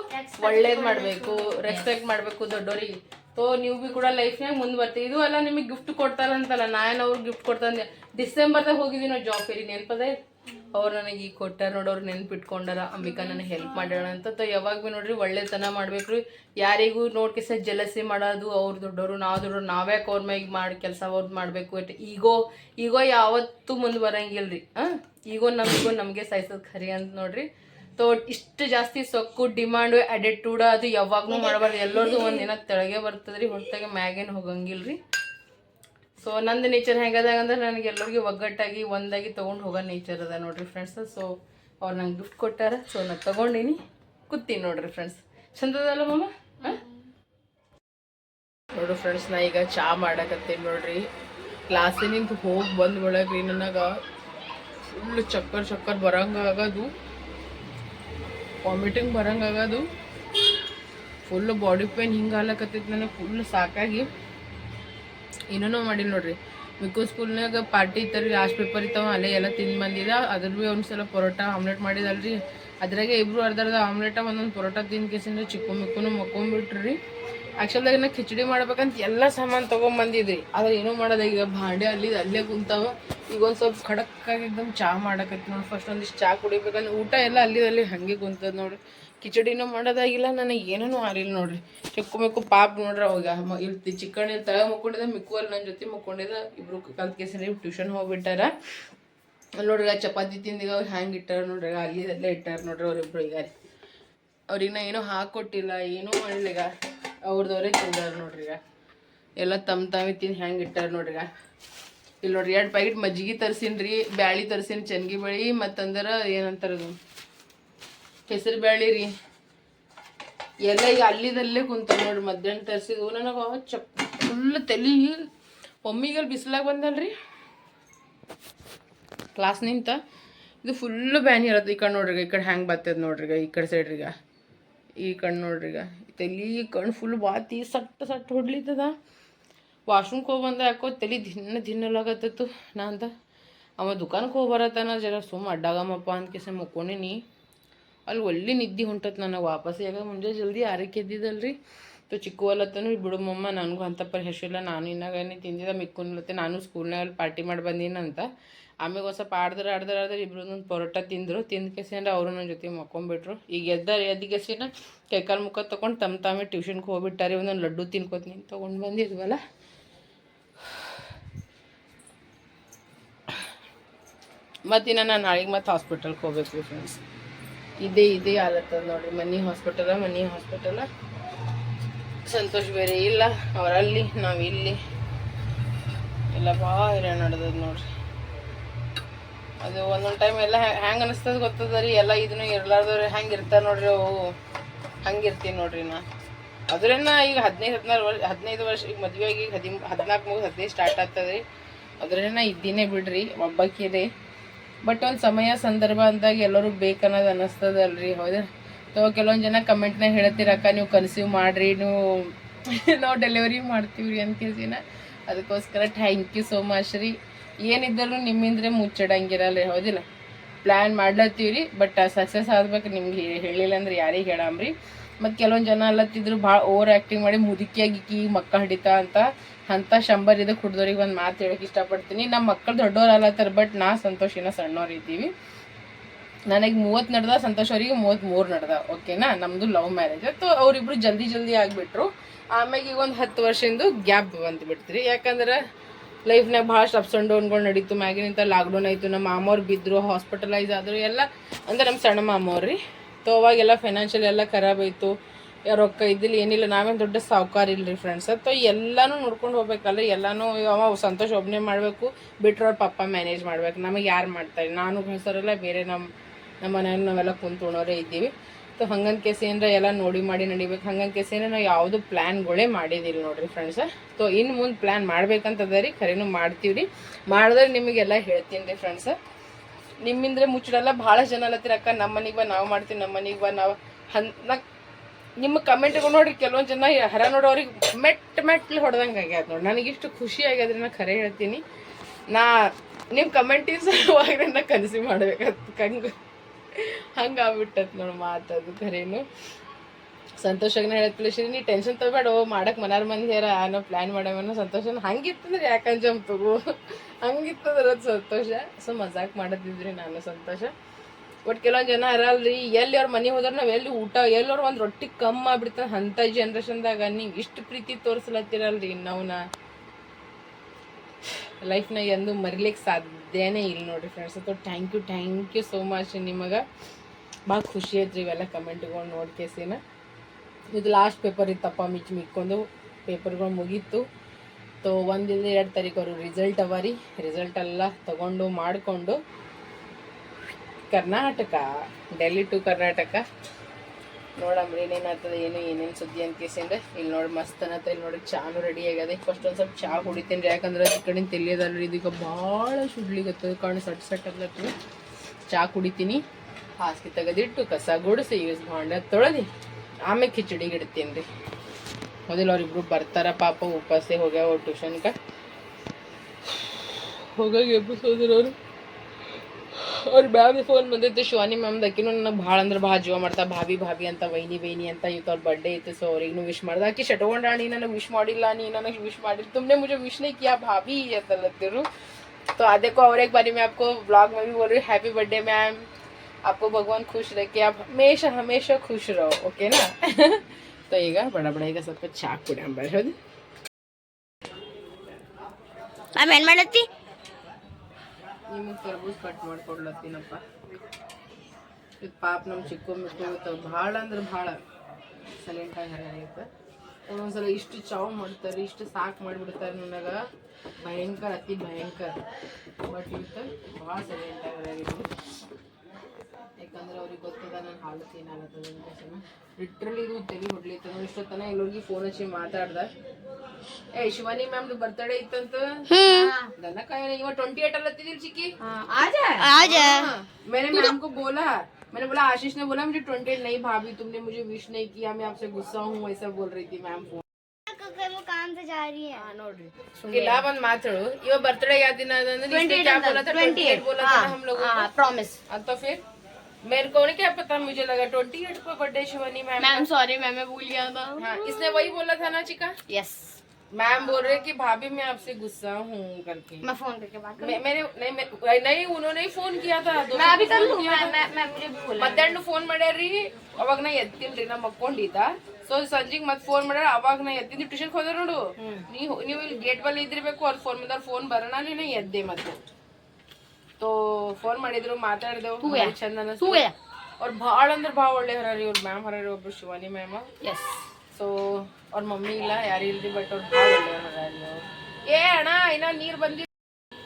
S1: ಒಳ್ಳೇದ್ ಮಾಡ್ಬೇಕು ರೆಸ್ಪೆಕ್ಟ್ ಮಾಡ್ಬೇಕು ದೊಡ್ಡೋರಿಗೆ ಸೊ ನೀವು ಬಿ ಕೂಡ ಲೈಫ್ನಾಗ ಮುಂದೆ ಬರ್ತೀವಿ ಇದು ಅಲ್ಲ ನಿಮಗೆ ಗಿಫ್ಟ್ ಕೊಡ್ತಾರಂತಲ್ಲ ನಾನು ಅವ್ರಿಗೆ ಗಿಫ್ಟ್ ಕೊಡ್ತಂದೆ ಡಿಸೆಂಬರ್ದಾಗ ಹೋಗಿದ್ವಿ ನಾವು ಜಾಬ್ ಫೇರಿ ನೆನಪದೆ ಅವ್ರು ನನಗೆ ಈಗ ಕೊಟ್ಟಾರ ನೋಡೋರು ನೆನ್ಪಿಟ್ಕೊಂಡಾರ, ಅಂಬಿಕಾ ನನಗೆ ಹೆಲ್ಪ್ ಮಾಡ್ಯಾಳ ಅಂತ ತ ಯಾವಾಗ ಭೀ ನೋಡ್ರಿ ಒಳ್ಳೆತನ ಮಾಡ್ಬೇಕ್ರಿ. ಯಾರಿಗೂ ನೋಡ್ಕೆಸ ಜಲಸಿ ಮಾಡೋದು ಅವ್ರು ದೊಡ್ಡವರು ನಾವು ದೊಡ್ಡವ್ರು ನಾವೇ ಅವ್ರ ಮ್ಯಾಗ ಮಾಡಿ ಕೆಲಸ ಅವ್ರದ್ದು ಮಾಡಬೇಕು. ಒಟ್ಟು ಈಗೋ ಈಗೋ ಯಾವತ್ತೂ ಮುಂದೆ ಬರಂಗಿಲ್ರಿ. ಹಾಂ? ಈಗೋ ನಮಗೂ ನಮಗೆ ಸಾಯ್ಸೋದು ಖರಿ ಅಂತ ನೋಡ್ರಿ. ತೋ, ಇಷ್ಟು ಜಾಸ್ತಿ ಸೊಕ್ಕು, ಡಿಮಾಂಡು ಅಡಿಟ್ಯೂಡ್ ಅದು ಯಾವಾಗಲೂ ಮಾಡಬಾರ್ದು. ಎಲ್ಲರದು ಒಂದಿನ ತೆಳಗೆ ಬರ್ತದ್ರಿ ಹೊರತಾಗ ಮ್ಯಾಗೇನು ಹೋಗಂಗಿಲ್ರಿ. ಸೊ ನಂದು ನೇಚರ್ ಹೆಂಗದ ಅಂದ್ರೆ ನನಗೆ ಎಲ್ಲರಿಗೂ ಒಗ್ಗಟ್ಟಾಗಿ, ಒಂದಾಗಿ ತೊಗೊಂಡು ಹೋಗೋ ನೇಚರ್ ಅದ ನೋಡ್ರಿ ಫ್ರೆಂಡ್ಸ್ ಸೊ ಅವ್ರು ನಂಗೆ ಗಿಫ್ಟ್ ಕೊಟ್ಟಾರ. ಸೊ ನಾನು ತೊಗೊಂಡಿನಿ. ಕೂತೀನಿ ನೋಡ್ರಿ ಫ್ರೆಂಡ್ಸ್ ಚಂದದಲ್ಲ ಮಮ್ಮ ಹಾಂ? ನೋಡ್ರಿ ಫ್ರೆಂಡ್ಸ್ ನಾ ಈಗ ಚಾ ಮಾಡಕತ್ತೀನಿ ನೋಡ್ರಿ. ಕ್ಲಾಸಿನಿಂದ ಹೋಗಿ ಬಂದ ಒಳಗ್ರಿ ನನಗೆ ಫುಲ್ ಚಕ್ಕರ್ ಚಕ್ಕರ್ ಬರಂಗಾಗದು ವಾಮಿಟಿಂಗ್ ಬರಂಗಾಗದು ಫುಲ್ ಬಾಡಿ ಪೇನ್ ಹಿಂಗೆ ನನಗೆ. ಫುಲ್ ಸಾಕಾಗಿ. ಏನೋ ಮಾಡಿಲ್ಲ ನೋಡ್ರಿ. ಮಿಕ್ಕು ಸ್ಕೂಲ್ನಾಗ ಪಾರ್ಟಿ ಇತ್ತರಿ ಲಾಸ್ಟ್ ಪೇಪರ್ ಇತ್ತವ, ಅಲ್ಲೇ ಎಲ್ಲ ತಿಂದು ಬಂದಿದ. ಅದ್ರ ಭೀ ಒಂದು ಸಲ ಪರೋಟ ಆಮ್ಲೆಟ್ ಮಾಡಿದಲ್ರಿ. ಅದ್ರಾಗೆ ಇಬ್ರು ಅರ್ಧ ಅರ್ಧ ಆಮ್ಲೆಟ ಒಂದೊಂದು ಪರೋಟ ತಿಂದು ಕೇಸಿಂದ ಚಿಕ್ಕು ಮಿಕ್ಕೂ ಮಕ್ಕೊಂಬಿಟ್ರಿ. ಆ್ಯಕ್ಚುಲ್ದಾಗ ನಾ ಖಿಚಡಿ ಮಾಡ್ಬೇಕಂತ ಎಲ್ಲ ಸಾಮಾನು ತೊಗೊಂಬಂದಿದ್ರಿ ಆದ್ರೆ ಏನೂ ಮಾಡೋದ, ಈಗ ಭಾಂಡೆ ಅಲ್ಲಿ ಅಲ್ಲೇ ಕುಂತಾವ ಈಗ ಒಂದು ಸ್ವಲ್ಪ ಖಡಕ್ಕಾಗಿ ಚಾ ಮಾಡಕತ್ತಿ ನೋಡಿ. ಫಸ್ಟ್ ಒಂದಿಷ್ಟು ಚಾ ಕುಡಿಬೇಕಂದ್ರೆ ಊಟ ಎಲ್ಲ ಅಲ್ಲಿ ಅಲ್ಲಿ ಹಂಗೆ ಕುಂತದ ನೋಡ್ರಿ. ಕಿಚಡಿನೂ ಮಾಡೋದಾಗಿಲ್ಲ, ನನಗೆ ಏನೂ ಆರಿಲ್ಲ ನೋಡ್ರಿ. ಚಿಕ್ಕು ಮಿಕ್ಕು ಪಾಪ ನೋಡ್ರಿ ಅವಾಗ. ಮ- ಇಲ್ಲಿ ಚಿಕ್ಕಣ್ಣ ತಳ ಮುಕ್ಕೊಂಡಿದ್ದ, ಮಿಕ್ಕು ಅಲ್ಲಿ ನನ್ನ ಜೊತೆ ಮುಕ್ಕೊಂಡಿದ್ದ, ಇಬ್ರು ಕಲ್ತ್ ಕೇಸರಿ ಟ್ಯೂಷನ್ ಹೋಗ್ಬಿಟ್ಟಾರ. ನೋಡ್ರಿ ಚಪಾತಿ ತಿಂದಿಗ ಅವ್ರು ಹ್ಯಾಂಗೆ ಇಟ್ಟಾರ ನೋಡ್ರಿ ಅಲ್ಲಿ ಎಲ್ಲ ಇಟ್ಟಾರ ನೋಡ್ರಿ ಅವ್ರಿಬ್ರು ಈಗ. ಅವ್ರಿಗೆ ನಾ ಏನೂ ಹಾಕೊಟ್ಟಿಲ್ಲ, ಏನೂ ಮಾಡಿಲ್ಲ ಈಗ. ಅವ್ರದವ್ರೇ ತಿಂದಾರ ನೋಡ್ರಿ ಈಗ. ಎಲ್ಲ ತಮ್ಮ ತಾವಿ ತಿಂದು ಹೆಂಗೆ ಇಟ್ಟಾರ ನೋಡ್ರಿ ಈಗ. ಇಲ್ಲಿ ನೋಡ್ರಿ ಎರಡು ಪ್ಯಾಕೆಟ್ ಮಜ್ಜಿಗೆ ತರಿಸಿನ್ರಿ, ಬ್ಯಾಳಿ ತರ್ಸಿನಿ, ಚನ್ಗಿ ಬಳಿ ಮತ್ತಂದ್ರೆ ಏನಂತಾರದು ಹೆಸರು ಬೇಳೆ ರೀ ಎಲ್ಲ ಈಗ ಅಲ್ಲಿದಲ್ಲೇ ಕುಂತ ನೋಡ್ರಿ, ಮಧ್ಯಾಹ್ನ ತರಿಸಿದ್ವು ನನಗೆ ಚಪ್ ಫುಲ್ ತಲೆ ಒಮ್ಮಿಗೆ ಬಿಸಿಲಾಗ ಬಂದಲ್ರಿ? ಕ್ಲಾಸ್ ನಿಂತ? ಇದು ಫುಲ್ಲು ಬ್ಯಾನ್ ಇರತ್ತೆ ಈ ಕಡೆ ನೋಡ್ರಿ, ಈ ಕಡೆ ಹ್ಯಾಂಗೆ ಬರ್ತದ ನೋಡ್ರಿ ಈ ಕಡೆ ಸೈಡ್ರಿಗ ಈ ಕಣ್ಣು ನೋಡ್ರಿ ಈಗ. ತಲೆ ಕಣ್ಣು ಫುಲ್ ಬಾತಿ ಸಟ್ಟ ಸಟ್ ಹೊಡ್ಲಿತ್ತದ ವಾಶ್ರೂಮ್ಗೆ ಹೋಗಿ ಬಂದ ಯಾಕೋ ತಲೆ ದಿನ ದಿನ್ನಲಾಗತ್ತಿತ್ತು ನಾ ಅಂತ ಅವ ದುಕಾನಕ್ಕೆ ಹೋಗಿ ಬರತ್ತಾನ, ಜರ ಸುಮ್ಮ ಅಡ್ಡಾಗಮ್ಮಪ್ಪ ಅಂತ ಕೇಸ ಮುಕ್ಕೊಂಡಿನಿ. ಅಲ್ಲಿ ಒಳ್ಳೆ ನಿದ್ದೆ ಹೊಂಟತ್ ನನಗೆ ವಾಪಸ್ ಯಾಕ ಮುಂಜಾನೆ ಜಲ್ದಿ ಆರಕ್ಕೆ ಎದ್ದಿದ್ದಲ್ರಿ. ತೊ ಚಿಕ್ಕು ಅಲ್ಲತ್ತನು ಬಿಡು ಮಮ್ಮ, ನನಗೂ ಅಂತ ಪರಿ ಹೆಸಿಲ್ಲ ನಾನು ಇನ್ನಾಗನೇ ತಿಂದಿದ್ದ ಮಿಕ್ಕೊಂಡ್ಲತ್ತೆ ನಾನು ಸ್ಕೂಲ್ನಾಗ ಅಲ್ಲಿ ಪಾರ್ಟಿ ಮಾಡಿ ಬಂದಿನಂತ ಆಮೇಲೆ ಒಂದು ಸ್ವಲ್ಪ ಆಡ್ದ್ರೆ ಆಡ್ದ್ರೆ ಆಡ್ದ್ರೆ ಇಬ್ಬರು ಒಂದು ಪರೋಟ ತಿಂದರು. ತಿಂದ ಕೆಸಿಂದ ಅವರು ನನ್ನ ಜೊತೆ ಮಕ್ಕೊಂಬಿಟ್ರು. ಈಗ ಎದ್ದ ಎದ್ದ ಕೆಸಿನ ಕೈಕಾಲು ಮುಖ ತೊಗೊಂಡು ತಮ್ಮ ತಾವೇ ಟ್ಯೂಷನ್ಗೆ ಹೋಗ್ಬಿಟ್ಟಾರೆ. ಒಂದೊಂದು ಲಡ್ಡು ತಿನ್ಕೋತೀನಿ ತೊಗೊಂಡು ಬಂದಿದ್ವಲ್ಲ. ಮತ್ತಿನ್ನ ನಾನು ನಾಳೆಗೆ ಮತ್ತೆ ಹಾಸ್ಪಿಟಲ್ಗೆ ಹೋಗ್ಬೇಕು ಫ್ರೆಂಡ್ಸ್ ಇದೇ ಇದೇ ಆಲತ್ತದ ನೋಡ್ರಿ. ಮನಿ ಹಾಸ್ಪಿಟಲ ಮನಿ ಹಾಸ್ಪಿಟಲ ಸಂತೋಷ್ ಬೇರೆ ಇಲ್ಲ. ಅವರಲ್ಲಿ ನಾವು ಇಲ್ಲಿ. ಎಲ್ಲ ಭಾಳ ಹೈರಾಣ ನಡೆದದ ನೋಡ್ರಿ. ಅದು ಒಂದೊಂದು ಟೈಮ್ ಎಲ್ಲ ಹೆಂಗೆ ಅನಿಸ್ತದ ಗೊತ್ತದ ರೀ? ಎಲ್ಲ ಇದನ್ನು ಇರ್ಲಾರ್ದವ್ರಿ ಹೆಂಗೆ ಇರ್ತಾರೆ ನೋಡ್ರಿ ಅವು. ಹಂಗೆ ಇರ್ತೀನಿ ನೋಡ್ರಿ ನಾ. ಅದ್ರನ್ನ ಈಗ ಹದಿನೈದು, ಹದಿನಾರು ವರ್ಷ, ಹದಿನೈದು ವರ್ಷ, ಈಗ ಮದ್ವೆ ಆಗಿ ಹದಿಮ್ ಹದಿನಾಲ್ಕು ಮುಗಿದು ಹದಿನೈದು ಸ್ಟಾರ್ಟ್ ಆಗ್ತದೆ ರೀ ಅದ್ರನ್ನ ಇದ್ದೀನೇ ಬಿಡ್ರಿ. ಒಬ್ಬಾಕಿರಿ ಬಟ್ ಒಂದು ಸಮಯ ಸಂದರ್ಭ ಅಂದಾಗ ಎಲ್ಲರೂ ಬೇಕನ್ನೋದು ಅನ್ನಿಸ್ತದಲ್ರಿ, ಹೌದಾ. ಸೊ ಕೆಲವೊಂದು ಜನ ಕಮೆಂಟ್ನಾಗ ಹೇಳ್ತೀರಕ್ಕ ನೀವು ಕನ್ಸೀವ್ ಮಾಡಿರಿ, ನೀವು ನಾವು ಡೆಲಿವರಿ ಮಾಡ್ತೀವಿ ಅಂತ ಕೇಳ್ತೀನ. ಅದಕ್ಕೋಸ್ಕರ ಥ್ಯಾಂಕ್ ಯು ಸೋ ಮಚ್ ರೀ. ಏನಿದ್ದರೂ ನಿಮ್ಮಿಂದ್ರೆ ಮುಚ್ಚಿಡಂಗಿರಲ್ಲ ರೀ ಹೌದಿಲ್ಲ? ಪ್ಲ್ಯಾನ್ ಮಾಡ್ಲತ್ತೀವಿ ರೀ ಬಟ್ ಸಕ್ಸಸ್ ಆಗ್ಬೇಕು ನಿಮ್ಗೆ ಹೇಳಿಲ್ಲ ಅಂದ್ರೆ ಯಾರಿಗೆ ಹೇಳಾಮ್ರಿ. ಮತ್ತು ಕೆಲವೊಂದು ಜನ ಅಲ್ಲತ್ತಿದ್ರು, ಭಾಳ ಓವರ್ ಆ್ಯಕ್ಟಿಂಗ್ ಮಾಡಿ ಮುದುಕಿಯಾಗಿ ಕಿ ಮಕ್ಕ ಹಿಡಿತಾ ಅಂತ. ಅಂಥ ಶಂಬರ್ ಇದಕ್ಕೆ ಹುಡ್ದೋರಿಗೆ ಒಂದು ಮಾತು ಹೇಳೋಕೆ ಇಷ್ಟಪಡ್ತೀನಿ. ನಮ್ಮ ಮಕ್ಕಳು ದೊಡ್ಡವ್ರು ಅಲ್ಲತ್ತಾರ ಬಟ್ ನಾ ಸಂತೋಷಿನ ಸಣ್ಣವ್ರು ಇದ್ದೀವಿ. ನನಗೆ ಮೂವತ್ತು ನಡೆದ ಸಂತೋಷ ಅವರಿಗೆ ಮೂವತ್ತ್ಮೂರು ನಡೆದ ಓಕೆನಾ ನಮ್ಮದು ಲವ್ ಮ್ಯಾರೇಜ್ ಸೊ ಅವರಿಬ್ರು ಜಲ್ದಿ ಜಲ್ದಿ ಆಗಿಬಿಟ್ರು. ಆಮ್ಯಾಗ ಈಗ ಒಂದು ಹತ್ತು ವರ್ಷದಿಂದ ಗ್ಯಾಪ್ ಬಂತು ಬಿಡ್ತೀರಿ. ಯಾಕಂದ್ರೆ ಲೈಫ್ನಾಗ ಭಾಳಷ್ಟು ಅಪ್ಸ್ ಆ್ಯಂಡ್ ಡೌನ್ಗಳು ನಡೀತು. ಮ್ಯಾಗಿನಿಂದ ಲಾಕ್ಡೌನ್ ಆಯಿತು. ನಮ್ಮ ಮಾಮವ್ರು ಬಿದ್ದರು ಹಾಸ್ಪಿಟಲೈಸ್ ಆದರು. ಎಲ್ಲ, ಅಂದ್ರೆ ನಮ್ಮ ಸಣ್ಣ ಮಾಮವ್ರು ರೀ. ಅವಾಗೆಲ್ಲ ಫೈನಾನ್ಷಿಯಲ್ ಎಲ್ಲ ಖರಾಬ್ ಆಯಿತು. ರೊಕ್ಕ ಇದ್ದಿಲ್ಲ, ಏನಿಲ್ಲ, ನಾವೇನು ದೊಡ್ಡ ಸಾವುಕಾರ ಇಲ್ರಿ ಫ್ರೆಂಡ್ಸ್ ಅಥವಾ ಎಲ್ಲನೂ ನೋಡ್ಕೊಂಡು ಹೋಗ್ಬೇಕಲ್ಲ ಎಲ್ಲನೂ ಅವ ಸಂತೋಷ ಒಬ್ಬನೇ ಮಾಡಬೇಕು, ಬಿಟ್ರೆ ಅವ್ರ ಪಪ್ಪ ಮ್ಯಾನೇಜ್ ಮಾಡ್ಬೇಕು. ನಮಗೆ ಯಾರು ಮಾಡ್ತಾರೆ? ನಾನು ಹೆಸರಲ್ಲ ಬೇರೆ ನಮ್ಮ ನಮ್ಮ ಮನೆಯಲ್ಲಿ ನಾವೆಲ್ಲ ಕುಂತು ಉಣೋರೇ ಇದ್ದೀವಿ. ಸೊ ಹಂಗನ್ ಕೇಸ್ ಎಲ್ಲ ನೋಡಿ ಮಾಡಿ ನಡಿಬೇಕು. ಹಂಗನ್ ಕೇಸ್ ನಾವು ಯಾವುದು ಪ್ಲ್ಯಾನ್ಗಳೇ ಮಾಡಿದಿಲ್ಲ ನೋಡಿರಿ ಫ್ರೆಂಡ್ಸ್ ಸೊ ಇನ್ನು ಮುಂದೆ ಪ್ಲ್ಯಾನ್ ಮಾಡ್ಬೇಕಂತದ ರೀ, ಖರೇನು ಮಾಡ್ತೀವಿ ರೀ ಮಾಡಿದ್ರೆ ನಿಮಗೆಲ್ಲ ಹೇಳ್ತೀನಿ ರೀ ಫ್ರೆಂಡ್ಸ್ ನಿಮ್ಮಿಂದ್ರೆ ಮುಚ್ಚಿಡಲ್ಲ, ಭಾಳ ಜನ ಅಲ್ಲತ್ತಿರಕ್ಕ ನಮ್ಮ ಮನೆಗೆ ಬಾ, ನಾವು ಮಾಡ್ತೀವಿ ನಮ್ಮ ಮನೆಗೆ ಬಾ, ನಾವು ಹನ್ ನಿಮ್ಮ ಕಮೆಂಟ್ಗಳು ನೋಡ್ರಿ ಕೆಲವೊಂದು ಜನ ಹರ ನೋಡೋರಿಗೆ ಮೆಟ್ ಮೆಟ್ಲು ಹೊಡೆದಂಗೆ ಆಗ್ಯಾದ ನೋಡಿ. ನನಗಿಷ್ಟು ಖುಷಿ ಆಗ್ಯಾದ್ರಿ ನಾ ಖರೆ ಹೇಳ್ತೀನಿ. ನಾ ನಿಮ್ಮ ಕಮೆಂಟಿನ ಸಲುವಾಗಿ ನಾ ಕನಸಿ ಮಾಡ್ಬೇಕಂತ ಹಂಗೆ ಹಂಗೆ ಆಗ್ಬಿಟ್ಟತ್ ನೋಡಿ ಮಾತದು ಖರೇನು. ಸಂತೋಷನ ಶ್ರೀ ನೀ ಟೆನ್ಷನ್ ತಗೋಬೇಡ, ಓ ಮಾಡಕ್ ಮನಾರ್ ಮಂದಿ ಯಾರ ಪ್ಲ್ಯಾನ್ ಮಾಡೇವನ್ನ ಸಂತೋಷ ಹಂಗಿತ್ತಂದ್ರೆ ಯಾಕಂಜ್ ತಗೋ? ಹಂಗಿತ್ತಂದ್ರೆ ಅದು ಸಂತೋಷ. ಸೊ ಮಜಾಕ್ ಮಾಡದಿದ್ರಿ ನಾನು ಸಂತೋಷ. ಬಟ್ ಕೆಲವೊಂದು ಜನ ಇರಲ್ರಿ. ಎಲ್ಲಿ ಅವ್ರ ಮನೆ ಹೋದ್ರೆ ನಾವು ಎಲ್ಲಿ ಊಟ ಎಲ್ಲವ್ರು ಒಂದು ರೊಟ್ಟಿ ಕಮ್ಮಿ ಆಗ್ಬಿಡ್ತಾನೆ ಅಂಥ ಜನ್ರೇಷನ್ದಾಗ ನೀವು ಇಷ್ಟು ಪ್ರೀತಿ ತೋರಿಸ್ಲತ್ತಿರಲ್ರಿ ನಾವ್ನ. ಲೈಫ್ನಾಗ ಎಂದು ಮರಿಲಿಕ್ಕೆ ಸಾಧ್ಯನೇ ಇಲ್ಲ ನೋಡ್ರಿ ಫ್ರೆಂಡ್ಸ್ ಅಥವಾ thank you thank you so much ನಿಮಗೆ. ಭಾಳ ಖುಷಿ ಐತ್ರಿ ಇವೆಲ್ಲ ಕಮೆಂಟ್ಗಳು ನೋಡಿ ಕೇಸಿನ. ಇದು ಲಾಸ್ಟ್ ಪೇಪರ್ ಇತ್ತಪ್ಪ ಮಿಚ್ ಮಿಕ್ಕೊಂಡು. ಪೇಪರ್ಗಳು ಮುಗೀತು. ತೊ ಒಂದಿಂದ ಎರಡು ತಾರೀಕು ಅವರು ರಿಸಲ್ಟ್ ಅವ ರೀ. ರಿಸಲ್ಟ್ ಎಲ್ಲ ತಗೊಂಡು ಮಾಡಿಕೊಂಡು. ಕರ್ನಾಟಕ, ಡೆಲ್ಲಿ ಟು ಕರ್ನಾಟಕ. ನೋಡಮ್ರಿ ಏನೇನಾಗ್ತದೆ ಏನು, ಏನೇನು ಸುದ್ದಿ ಅಂತ ಕೇಸಿಂದ ಇಲ್ಲಿ ನೋಡಿ ಮಸ್ತ್ ಅನ್ನತ್ತ ಇಲ್ಲಿ ನೋಡಿ, ಚಾನು ರೆಡಿ ಆಗ್ಯದ ಫಸ್ಟ್ ಒಂದು ಸ್ವಲ್ಪ ಚಾ ಕುಡಿತೀನಿ ರೀ, ಯಾಕಂದ್ರೆ ಈ ಕಡೆ ತಿಳಿಯೋದಲ್ರಿ ಇದೀಗ ಭಾಳ ಸುಡ್ಲಿಗತ್ತದ ಕಣ್ಣು ಸಟ್ ಸಟ್ ಅದ್ಲತ್ತದ ಚಾ ಕುಡಿತೀನಿ, ಹಾಸಿಗೆ ತೆಗೆದಿಟ್ಟು ಕಸ ಗುಡಿಸಿ ಯೂಸ್ ಭಾಂಡ ತೊಳೆದು, ಆಮೇಲೆ ಕಿಚಡಿಗೆ ಇಡ್ತೀನಿ ರೀ. ಮೊದಲು ಅವ್ರಿಬ್ರು ಬರ್ತಾರ, ಪಾಪ ಉಪವಾಸೆ ಹೋಗ್ಯಾವ ಟ್ಯೂಷನ್ಗೆ ಹೋಗಾಗಿ ಎಬ್ಬಿಸೋದ್ರು ಅವರು ಅವ್ರ ಮ್ಯಾಮ್ ಫೋನ್ ಬಂದೈತೆ ಶಿವಾನಿ ಮ್ಯಾಮ್ ದಕ್ಕಿನೂ ನನಗೆ ಭಾಳ ಅಂದ್ರೆ ಭಾಳ ಜೀವ ಮಾಡ್ತಾ ಭಾವಿ ಭಾವಿ ಅಂತ ವೈನಿ ವೈನಿ ಅಂತ ಇವತ್ತು ಅವ್ರ ಬರ್ಡೇ ಇತ್ತು ಸೊ ಅವ್ರಿಗೂ ವಿಶ್ ಮಾಡ್ದೆ ಆಕಿ ಶಟಗೊಂಡಾಣಿ ನನಗೆ ವಿಶ್ ಮಾಡಿಲ್ಲ ನೀ ನನಗೆ ವಿಶ್ ಮಾಡಿಲ್ಲ तुमने मुझे विश नहीं किया भाभी ಅಂತ ಲತ್ತಿರು तो आज देखो और एक बारी मैं आपको ब्लॉग में भी बोल रही हूँ हैप्पी बर्थडे मैम आपको भगवान खुश रखे आप हमेशा हमेशा खुश रहो ओके ना तो ಈಗ ಬಡ ಬಡ ಈಗ ಸ್ವಲ್ಪ ಚಾ ಕುಡಿಯೋಣ ಬರೋದು
S4: ಮ್ಯಾಮ್ ಏನ್ ಮಾಡತ್ತಿ
S1: ನಿಮಗೆ ತರ್ಬೂಸ್ ಕಟ್ ಮಾಡ್ಕೊಡ್ಲತ್ತೀನಪ್ಪ. ಇದು ಪಾಪ ನಮ್ಮ ಚಿಕ್ಕ ಮಿಕ್ಕು ಭಾಳ ಅಂದ್ರೆ ಭಾಳ ಸೈಲೆಂಟಾಗಿ ಹರಿಯತ್ತೆ ಒಂದೊಂದ್ಸಲ ಇಷ್ಟು ಚಾವ್ ಮಾಡ್ತಾರೆ, ಇಷ್ಟು ಸಾಕು ಮಾಡಿಬಿಡ್ತಾರೆ ನನಗೆ ಭಯಂಕರ, ಅತಿ ಭಯಂಕರ. ಬಟ್ ಇವತ್ತು ಭಾಳ ಸೈಲೆಂಟಾಗಿ ಯಾಕಂದ್ರೆ ಅವ್ರಿಗೆ ಗೊತ್ತದ ನನ್ನ ಹಾಲು ಏನಾಗತ್ತದ ಅಂತ. ಲಿಟ್ರಲಿ ಇದು ತಲೆ ಹೊಡ್ಲಿತ್ತದ ಇಷ್ಟೊತ್ತನ ಎಲ್ಲರಿಗೆ ಫೋನ್ ಹಚ್ಚಿ ಮಾತಾಡ್ದ. ಏ ಶಿವಾನಿ ಮ್ಯಾಮ್ದು ಬರ್ತಡೇ ಇತ್ತಂತ ದನ ಕಾಯ ಇವ ಟ್ವೆಂಟಿ ಏಟ್ ಅಲ್ಲತ್ತಿದಿಲ್ ಚಿಕ್ಕಿ
S4: ಆಜ
S1: हाँ, मैंने मैम को बोला मैंने बोला आशीष ने बोला मुझे ट्वेंटी नहीं भाभी तुमने मुझे विश नहीं किया मैं आपसे गुस्सा हूँ ऐसा बोल रही थी मैम फोन
S4: वो काम से जा रही है
S1: ನೋಡ್ರಿ ಇಲ್ಲ ಒಂದ್ ಮಾತಾಡು ಇವ ಬರ್ತ್ಡೇ ಯಾವ ದಿನ ಅದ ಅಂದ್ರೆ इसने क्या बोला था ट्वेंटी एट बोला था ना हम लोगों को
S4: प्रॉमिस
S1: हाँ, तो फिर मेरे को नहीं क्या पता मुझे लगा ट्वेंटी एट को birthday Shivani ma'am
S4: ma'am sorry ma'am मैं भूल गया था
S1: हाँ इसने वही बोला था ना चिका
S4: यस
S1: मैम बोल रहे कि भाभी मैं आपसे गुस्सा हूँ करके
S4: मैं फोन करके बात
S1: मैं मैंने नहीं मैं नहीं उन्होंने ही फोन किया था
S4: मैं
S1: दोनों
S4: अभी
S1: को
S4: कर
S1: phone
S4: लूँ
S1: किया था।
S4: मैं मैं मुझे भी बोला
S1: ಮಧ್ಯಾಹ್ನ ಫೋನ್ ಮಾಡ್ಯಾರ್ರಿ ಅವಾಗ ನಾ ಎತ್ತಿಲ್ರಿ ನಾ ಮಕ್ಕೊಂಡಿದ್ದ ಸೊ ಸಂಜಿಗ್ ಮತ್ ಫೋನ್ ಮಾಡ್ಯಾರ ಅವಾಗ ನಾ ಎತ್ತಿದ್ದು ಟ್ಯೂಷನ್ ಹೋದ ನೋಡು ನೀವು ನೀವು ಇಲ್ಲಿ ಗೇಟ್ ಬಲ್ಲಿ ಇದ್ದಿರ್ಬೇಕು ಅವ್ರ ಫೋನ್ ಬಂದಾರ ಫೋನ್ ಬರೋಣ ನಾ ಎದ್ದೆ ಮತ್ತೆ ತೋ ಫೋನ್ ಮಾಡಿದ್ರು ಮಾತಾಡಿದೆವು ಚಂದ
S4: तू है
S1: ಅವ್ರು ಭಾಳ ಅಂದ್ರೆ ಭಾಳ ಒಳ್ಳೆ ಹರಾರಿ ಅವ್ರ ಮ್ಯಾಮ್ ಹರಾರಿ ಒಬ್ರು ಶಿವಾನಿ ಮ್ಯಾಮ್
S4: यस
S1: ಸೊ ಅವ್ರ ಮಮ್ಮಿ ಇಲ್ಲ ಯಾರು ಇಲ್ರಿ ಬಟ್ ಅವ್ರು ಏ ಅಣ್ಣ ಇನ್ನ ನೀರು ಬಂದಿ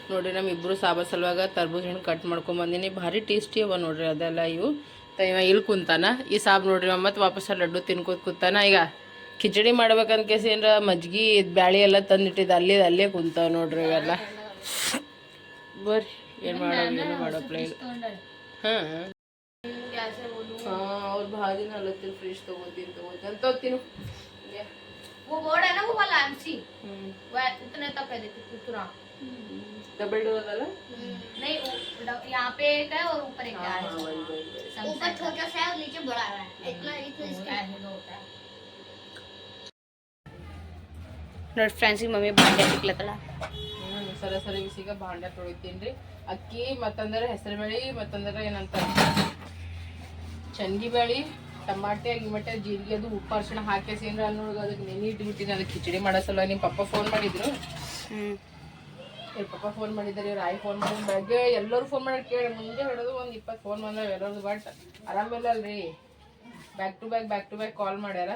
S1: ನೋಡ್ರಿ ನಮ್ಮ ಇಬ್ರು ಸಾಬ ಸಲುವಾಗ ತರ್ಬೂಜ್ ಹಣ್ಣು ಕಟ್ ಮಾಡ್ಕೊಂಡ್ ಬಂದೀನಿ. ಭಾರಿ ಟೇಸ್ಟಿ ಅವ ನೋಡ್ರಿ ಅದೆಲ್ಲ ಇವು. ತ ಇವ ಇಲ್ಲಿ ಕುಂತಾನ. ಈ ಸಾಬ್ ನೋಡ್ರಿ ಮತ್ತೆ ವಾಪಸ್ ಲಡ್ಡು ತಿನ್ಕೋತ ಕುಂತಾನ. ಈಗ ಕಿಚಡಿ ಮಾಡ್ಬೇಕಂತ ಕೇಸಿ ಏನ್ರ ಮಜ್ಗಿ ಬ್ಯಾಳಿ ಎಲ್ಲ ತಂದಿಟ್ಟಿದ್ದು ಅಲ್ಲೇ ಅಲ್ಲೇ ಕುಂತಾವ ನೋಡ್ರಿ ಇವೆಲ್ಲ. ಬರ್ರಿ ಏನು ಮಾಡೋ ಏನು ಪ್ಲೇ ಹ್ಮ್ ಹಾಂ ಹಾಂ ಅವ್ರು ಭಾಳ ದಿನ ಅಲ್ಲತ್ತಿನ ಫ್ರಿಜ್ ತೊಗೋತೀನಿ ತೊಗೋತೀನಿ ಅಂತ ತಿನ್ನು
S2: वो बोर्ड है ना वो वाला एमसी
S1: ಹ್ಞೂ
S2: वो इतने तक है देखो कुतरा
S1: ಡಬಲ್ ಡೋರ್ ಅಲ್ಲ
S2: नहीं वो ड- यहाँ पे एक है और ऊपर एक है ऊपर छोटा सा है और नीचे बड़ा है इतना इतना होता है
S4: ನೋಡಿ ಫ್ರೆಂಡ್ಸಿಗೆ ಮಮ್ಮಿ ಬಾಂಡೆ ಸಿಕ್ಲತ್ತಲ್ಲ
S1: ಹ್ಮ್. ಸರ ಸರಿ ಬಿಸಿಗ ಭಾಂಡೆ ತೊಳಿತೀನಿ ರೀ ಅಕ್ಕಿ ಮತ್ತಂದ್ರೆ ಹೆಸರು ಬೇಳೆ ಮತ್ತಂದ್ರೆ ಏನಂತ ಚನ್ಗಿ ಬೇಳೆ ಟಮಾಟೆ ಗಿಮಟೆ ಜೀರಿಗೆ ಅದು ಉಪ್ಪು ಅರ್ಶಿಣ ಹಾಕಿ ಅಲ್ಲಿ ಅನ್ನೋದು ಅದಕ್ಕೆ ನೆನೆ ಇಟ್ಬಿಟ್ಟಿನಿ ಅದಕ್ಕೆ ಕಿಚಡಿ ಮಾಡೋ ಸಲ ನಿಮ್ಮ ಪಪ್ಪ ಫೋನ್ ಮಾಡಿದ್ರು. ಇವ್ರ ಪಪ್ಪ ಫೋನ್ ಮಾಡಿದ್ದಾರೆ ಇವ್ರ ಆಯಿ ಫೋನ್ ಮಾಡಿದ್ರು. ಬೆಳಗ್ಗೆ ಎಲ್ಲರೂ ಫೋನ್ ಮಾಡಿ ಕೇಳಿ ಮುಂದೆ ಹಿಡಿದು ಒಂದು ಇಪ್ಪತ್ತು ಫೋನ್ ಬಂದ್ರೆ ಎಲ್ಲರದು ಬಟ್ ಆರಾಮಿಲ್ಲ ಅಲ್ರಿ back to back back to back call ಮಾಡ್ಯಾರ.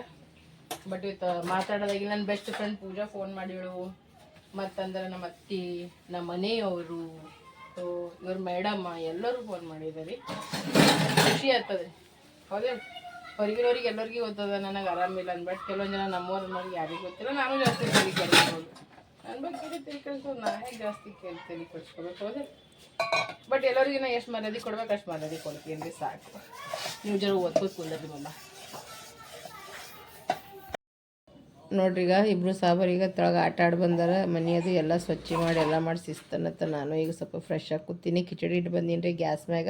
S1: ಬಟ್ ಇವತ್ತು ಮಾತಾಡೋದಾಗಿ ನನ್ನ ಬೆಸ್ಟ್ ಫ್ರೆಂಡ್ ಪೂಜಾ ಫೋನ್ ಮಾಡಿಳು ಮತ್ತಂದ್ರೆ ನಮ್ಮ ಅತ್ತಿ ನಮ್ಮ ಮನೆಯವರು ಸೊ ಇವ್ರ ಮೇಡಮ್ಮ ಎಲ್ಲರೂ ಫೋನ್ ಮಾಡಿದ್ದಾರೆ. ಖುಷಿ ಆಗ್ತದೆ. ಹೌದೇ. ಹೊರಗಿನವ್ರಿಗೆ ಎಲ್ಲರಿಗೂ ಗೊತ್ತದ, ನನಗೆ ಆರಾಮಿಲ್ಲ ಅನ್ಬಿಟ್ಟು ಕೆಲವೊಂದು ಜನ ನಮ್ಮವ್ರ ಅನ್ನೋರಿಗೆ ಯಾರಿಗೂ ಗೊತ್ತಿಲ್ಲ, ನಾನು ಜಾಸ್ತಿ ಕೇಳಿ ಕೆಡಿಸ್ಬೋದು ನನ್ನ ಬಗ್ಗೆ ಕೆಡಿಸ್ಬೋದು ನಾನೇ ಜಾಸ್ತಿ ಕೇಳಿ ತಲೆ ಹೌದೇ. ಬಟ್ ಎಲ್ಲರಿಗೂ ನಾ ಎಷ್ಟು ಮರ್ಯಾದೆ ಕೊಡ್ಬೇಕು, ಅಷ್ಟು ಮರ್ಯಾದೆ ಕೊಡ್ತೀನಿ ರೀ ಸಾಕು. ನೀವು ಜನ ಓದ್ಕೋದು ಕುಂದ್ರಿ ಮಮ್ಮ. ನೋಡ್ರಿ, ಈಗ ಇಬ್ರು ಸಾಬರ್ ಈಗ ತೊಳಗ ಆಟ ಆಡಿ ಬಂದಾರ, ಮನೆ ಅದು ಎಲ್ಲ ಸ್ವಚ್ಛ ಮಾಡಿ, ಎಲ್ಲ ಮಾಡಿ ಶಿಸ್ತನತ್ತ ನಾನು ಈಗ ಸ್ವಲ್ಪ ಫ್ರೆಶ್ ಆಗಿ ಕೂತೀನಿ. ಕಿಚಡಿ ಇಟ್ಟು ಬಂದೀನಿ ರೀ ಗ್ಯಾಸ್ ಮ್ಯಾಗ.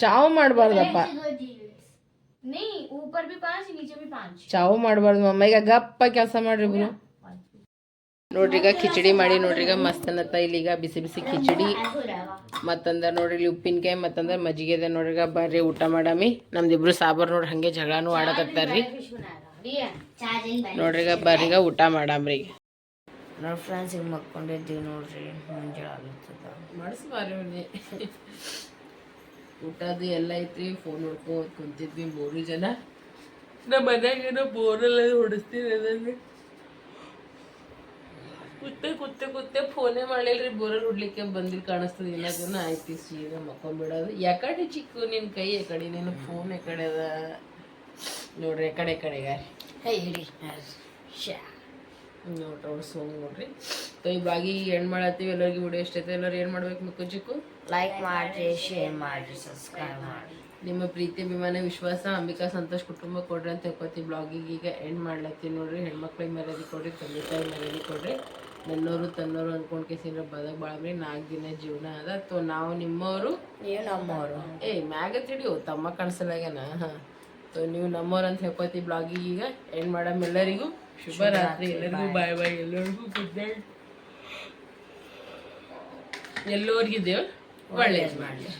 S1: ಚಾವು ಮಾಡಬಾರ್ದಪ್ಪ
S2: नहीं ऊपर भी पाँच नीचे भी पाँच
S1: ಚಾವು ಮಾಡಬಾರ್ದು ಮಮ್ಮ ಈಗ ಗಪ್ಪ ಕೆಲಸ ಮಾಡ್ರಿ ಇಬ್ರು ನೋಡ್ರಿ ಈಗ ಕಿಚಡಿ ಮಾಡಿ ನೋಡ್ರಿ ಈಗ ಮಸ್ತ್ ಅನ್ನತ್ತ ಇಲ್ಲಿ ಈಗ ಬಿಸಿ ಬಿಸಿ ಕಿಚಡಿ ಮತ್ತಂದ್ರೆ ನೋಡ್ರಿ ಇಲ್ಲಿ ಉಪ್ಪಿನಕಾಯಿ ಮತ್ತಂದ್ರೆ ಮಜ್ಜಿಗೆ ಇದೆ ನೋಡ್ರಿ ಈಗ ಬರ್ರಿ ಊಟ ಮಾಡಾಮಿ ನಮ್ದಿಬ್ರು ಸಾಬರ್ ನೋಡ್ರಿ ಹಂಗೆ ಜಗಳನೂ ಆಡಕತ್ತಾರ್ರಿ ನೋಡ್ರಿ ಈಗ ಬರ್ರಿ ಈಗ ಊಟ ಮಾಡಾಮ್ರಿ ಈಗ
S5: ನೋಡಿ ಫ್ರೆಂಡ್ಸ್ ಈಗ ಮಕ್ಕೊಂಡಿದ್ದೀವಿ ನೋಡ್ರಿ ಮುಂಜಾನೆ ಆಗ್ತದ
S1: ಮಾಡಿಸ್ಬಾರಿ ಅವನೇ ಊಟದು ಎಲ್ಲ ಐತ್ರಿ ಫೋನ್ ನೋಡ್ಕೊಂಡ್ ಕುಂತಿದ್ವಿ ಮೂರು ಜನ. ನಮ್ಮ ಮನ್ಯಾಗೇನೋ ಬೋರೆಲ್ಲ ಹೊಡಿಸ್ತೀನಿ ಅದನ್ನು. ಕುತ್ತೆ ಕುತ್ತೆ ಕುತ್ತೆ ಫೋನೇ ಮಾಡಿಲ್ರಿ ಬೋರಲ್ಲಿ ಹೊಡ್ಲಿಕ್ಕೆ ಬಂದಿಲ್ಲ ಕಾಣಿಸ್ತದೆ. ಇಲ್ಲ ಜನ ಆಯ್ತು ಸೀದಾ ಮಕ್ಕೊಂಬಿಡೋದು. ಯಾಕಡೆ ಚಿಕ್ಕು ನಿನ್ನ ಕೈ ಯಾಕಡೆ ನೀನು ಫೋನ್ ಯಾಕಡೆ ಅದ. ನೋಡ್ರಿ ಯಾಕಡೆ ಕಡೆಗ
S5: ಹೇಳಿ ಇಡಿ
S1: ನೋಡ್ರಿ ಅವ್ರು ಸೋಂಗ್ ನೋಡ್ರಿ. ಸೊ ಇವಾಗಿ ಏನು ಮಾಡತ್ತೀವಿ ಎಲ್ಲರಿಗೂ ವಿಡಿಯೋ ಇಷ್ಟ ಐತೆ ಎಲ್ಲರೂ ಏನು ಮಾಡ್ಬೇಕು ಮಿಕ್ಕು ಚಿಕ್ಕು?
S5: ಲೈಕ್ ಮಾಡಿರಿ ಶೇರ್ ಮಾಡಿರಿ ಸಬ್ಸ್ಕ್ರೈಬ್ ಮಾಡಿ
S1: ನಿಮ್ಮ ಪ್ರೀತಿ ಅಭಿಮಾನ ವಿಶ್ವಾಸ ಅಂಬಿಕಾ ಸಂತೋಷ್ ಕುಟುಂಬ ಕೊಡ್ರಿ ಅಂತ ಹೇಳ್ಕೊತೀವಿ ಬ್ಲಾಗಿಗೆ ಈಗ ಎಂಡ್ ಮಾಡ್ಲತ್ತೀವಿ ನೋಡ್ರಿ ಹೆಣ್ಮಕ್ಳಿಗೆ ಮರ್ಯಾದೆ ಕೊಡ್ರಿ ತಂದೆ ತಾಯಿ ಮರ್ಯಾದೆ ಕೊಡ್ರಿ. ನನ್ನೋರು ತನ್ನೋರು ಅನ್ಕೊಂಡ್ ಕೇಸಿನ ಬದಕ್ ಬಾಳ್ರಿ ನಾಲ್ಕು ದಿನ ಜೀವನ ಅದ. ತೋ ನಾವು ನಿಮ್ಮವರು
S5: ನೀವು ನಮ್ಮವರು
S1: ಏ ಮ್ಯಾಗ ತಿಳಿಯೋ ತಮ್ಮ ಕಾಣಿಸಲಾಗ್ಯಾನ ಹಾಂ ತೋ ನೀವು ನಮ್ಮವ್ರು ಅಂತ ಹೇಳ್ಕೊತಿ ಬ್ಲಾಗಿಗೆ ಈಗ. ಎಂಡ್ ಮಾಡಮ್ ಎಲ್ಲರಿಗೂ ಶುಭ ರಾತ್ರಿ. ಎಲ್ಲರಿಗೂ ಬಾಯ್ ಬಾಯ್ ಎಲ್ಲರಿಗೂ ಗುಡ್ ನೈಟ್ ಎಲ್ಲೋರ್ಗಿದ್ದೇವೆ. ಒಳ್ಳೇದು ಮಾಡಲಿ.